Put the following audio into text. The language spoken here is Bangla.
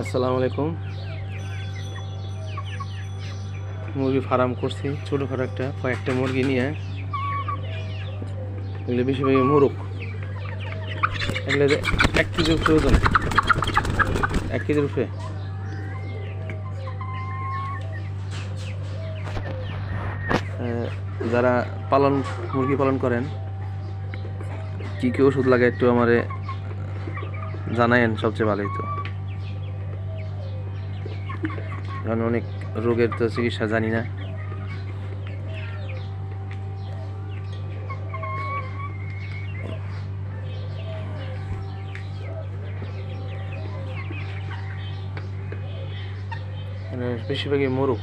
আসসালামু আলাইকুম। মুরগি ফার্ম করছি, ছোটোখাটো একটা, কয়েকটা মুরগি নিয়ে। এগুলো বেশিরভাগই মুরগ এগুলো এক কেজির উপরে ওজন। এক কেজির উপরে। যারা পালন, মুরগি পালন করেন, কী কী ওষুধ লাগে একটু আমারে জানায়েন, সবচেয়ে ভালোই তো। কারণ অনেক রোগের তো চিকিৎসা জানি না। বেশিরভাগই মোরগ।